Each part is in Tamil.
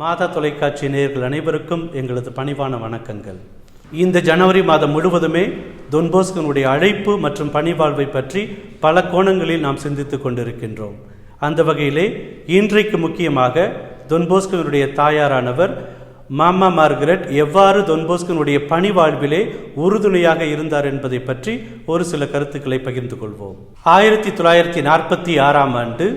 மாதா தொலைக்காட்சி நேயர்கள் அனைவருக்கும் எங்களது பணிவான வணக்கங்கள். இந்த ஜனவரி மாதம் முழுவதுமே தொன்போஸ்கனுடைய அழைப்பு மற்றும் பணிவாழ்வை பற்றி பல கோணங்களில் நாம் சிந்தித்துக் கொண்டிருக்கின்றோம். அந்த வகையிலே இன்றைக்கு முக்கியமாக தொன்போஸ்கனுடைய தாயாரானவர் மாமா மார்கரெட் எவ்வாறு தொன்போஸ்கனுடைய பணிவாழ்விலே உறுதுணையாக இருந்தார் என்பதை பற்றி ஒரு சில கருத்துக்களை பகிர்ந்து கொள்வோம். ஆயிரத்தி தொள்ளாயிரத்தி நாற்பத்தி ஆறாம் ஆண்டு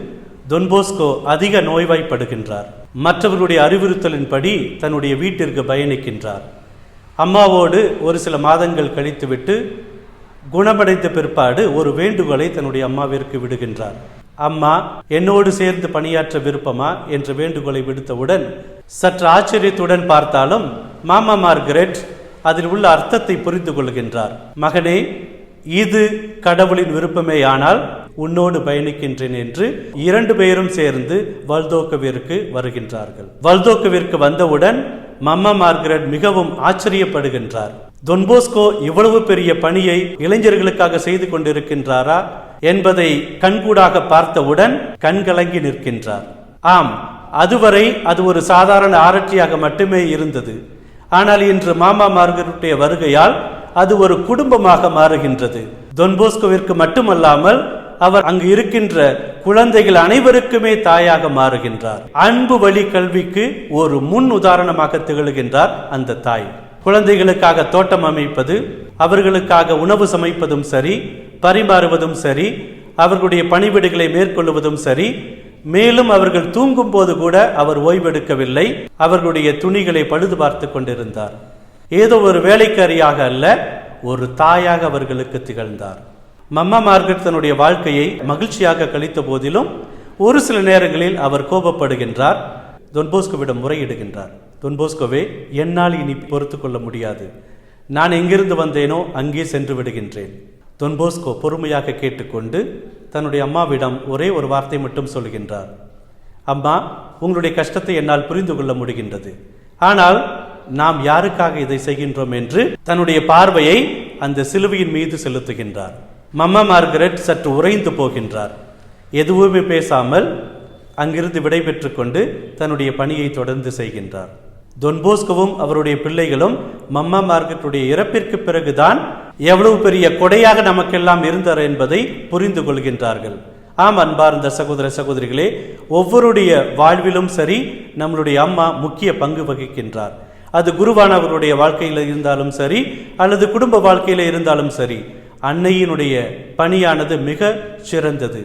தொன்போஸ்கோ அதிக நோய்வாய்ப்படுகின்றார். மற்றவர்களுடைய அறிவுறுத்தலின்படி தன்னுடைய வீட்டிற்கு பயணிக்கின்றார். அம்மாவோடு ஒரு சில மாதங்கள் கழித்துவிட்டு குணமடைந்த பிற்பாடு ஒரு வேண்டுகோளை தன்னுடைய அம்மாவிற்கு விடுகின்றார். அம்மா என்னோடு சேர்ந்து பணியாற்ற விருப்பமா? என்ற வேண்டுகோளை விடுத்தவுடன் சற்று ஆச்சரியத்துடன் பார்த்தாலும் மாமா மார்கரெட் அதில் உள்ள அர்த்தத்தை புரிந்து கொள்கின்றார். மகனே இது கடவுளின் விருப்பமே ஆனால் உன்னோடு பயணிக்கின்றேன் என்று இரண்டு பேரும் சேர்ந்து வல்தோக்கவிற்கு வருகின்றார்கள். வல்தோக்கவிற்கு வந்தவுடன் மம்மா மார்கரெட் மிகவும் ஆச்சரியப்படுகின்றார். தொன்போஸ்கோ இவ்வளவு பெரிய பணியை இளைஞர்களுக்காக செய்து கொண்டிருக்கின்றாரா என்பதை கண்கூடாக பார்த்தவுடன் கண்கலங்கி நிற்கின்றார். ஆம் அதுவரை அது ஒரு சாதாரண ஆராய்ச்சியாக மட்டுமே இருந்தது. ஆனால் இன்று மாமா மார்கருடைய வருகையால் அது ஒரு குடும்பமாக மாறுகின்றது. தொன்போஸ்கோவிற்கு மட்டுமல்லாமல் அவர் அங்கு இருக்கின்ற குழந்தைகள் அனைவருக்குமே தாயாக மாறுகின்றார். அன்பு வழி கல்விக்கு ஒரு முன் உதாரணமாக திகழ்கின்றார் அந்த தாய். குழந்தைகளுக்காக தோட்டம் அமைப்பது அவர்களுக்காக உணவு சமைப்பதும் சரி பரிமாறுவதும் சரி அவர்களுடைய பணிவிடுகளை மேற்கொள்வதும் சரி மேலும் அவர்கள் தூங்கும் போது கூட அவர் ஓய்வெடுக்கவில்லை அவர்களுடைய துணிகளை பழுது பார்த்து கொண்டிருந்தார். ஏதோ ஒரு வேலைக்காரியாக அல்ல ஒரு தாயாக அவர்களுக்கு திகழ்ந்தார். மம்மா மார்கட் தன்னுடைய வாழ்க்கையை மகிழ்ச்சியாக கழித்த போதிலும் ஒரு சில நேரங்களில் அவர் கோபப்படுகின்றார். தொன்போஸ்கோவிடம் முறையிடுகின்றார். தொன்போஸ்கோவே என்னால் இனி பொறுத்து கொள்ள முடியாது. நான் எங்கிருந்து வந்தேனோ அங்கே சென்று விடுகின்றேன். தொன்போஸ்கோ பொறுமையாக கேட்டுக்கொண்டு தன்னுடைய அம்மாவிடம் ஒரே ஒரு வார்த்தை மட்டும் சொல்கின்றார். அம்மா உங்களுடைய கஷ்டத்தை என்னால் புரிந்து கொள்ள முடிகின்றது. ஆனால் நாம் யாருக்காக இதை செய்கின்றோம்? என்று தன்னுடைய பார்வையை அந்த சிலுவையின் மீது செலுத்துகின்றார். மம்மா மார்கரெட் சற்று உறைந்து போகின்றார். எதுவுமே பேசாமல் அங்கிருந்து விடைபெற்று கொண்டு தன்னுடைய பணியை தொடர்ந்து செய்கின்றார். தொன்போஸ்கவும் அவருடைய பிள்ளைகளும் மம்மா மார்கெட்டுடைய இறப்பிற்கு பிறகுதான் எவ்வளவு பெரிய கொடையாக நமக்கெல்லாம் இருந்தார் என்பதை புரிந்து கொள்கின்றார்கள். ஆம் அன்பார்ந்த சகோதர சகோதரிகளே ஒவ்வொருடைய வாழ்விலும் சரி நம்மளுடைய அம்மா முக்கிய பங்கு வகிக்கின்றார். அது குருவானவருடைய வாழ்க்கையில் இருந்தாலும் சரி அல்லது குடும்ப வாழ்க்கையில் இருந்தாலும் சரி அன்னையினுடைய பணியானது மிக சிறந்தது.